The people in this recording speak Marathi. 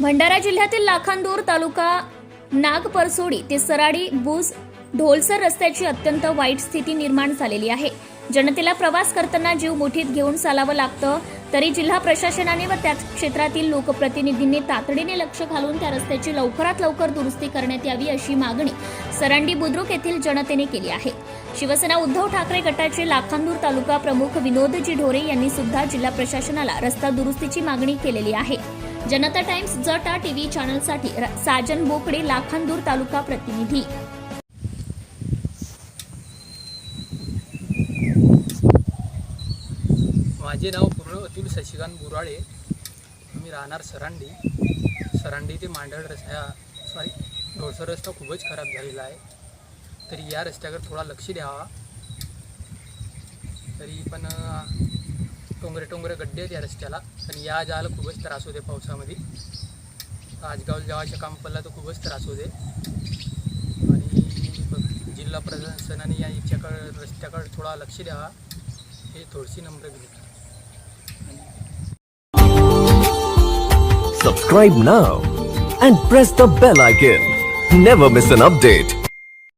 भंडारा जिल्ह्यातील लाखांदूर तालुका नागपरसोडी ते सराडी बुज ढोलसर रस्त्याची अत्यंत वाईट स्थिती निर्माण झालेली आहे. जनतेला प्रवास करताना जीव मुठीत घेऊन चालावं लागतं तरी जिल्हा प्रशासनाने व त्याच क्षेत्रातील लोकप्रतिनिधींनी तातडीने लक्ष घालून त्या रस्त्याची लवकरात लवकर दुरुस्ती करण्यात यावी अशी मागणी सरांडी बुद्रुक येथील जनतेने केली आहे. शिवसेना उद्धव ठाकरे गटाचे लाखांदूर तालुका प्रमुख विनोदजी ढोरे यांनी सुद्धा जिल्हा प्रशासनाला रस्ता दुरुस्तीची मागणी केलेली आहे. जनता टाइम्स जटा टीव्ही चॅनलसाठी साजन बोकडे लाखांदूर तालुका प्रतिनिधी. माझे नाव पूर्ण अतुल शशिकांत बुराळे मी राहणार सरांडी. सरांडी ते मांडळ रस्ता सॉरी ढोळसर रस्ता खूपच खराब झालेला आहे. तरी या रस्त्याकडे थोडा लक्ष द्यावा. तरी पण टोंगरे टोंगरे गड्डे आहेत या रस्त्याला. आणि या जायला खूपच त्रास होते पावसामध्ये. आजगाव जेव्हाच्या काम पडला तर खूपच त्रास होते. आणि जिल्हा प्रशासनाने या याच्याकडे रस्त्याकडे थोडा लक्ष द्यावा हे थोडीशी नम्र विनंती. Subscribe now and press the bell icon. Never miss an update.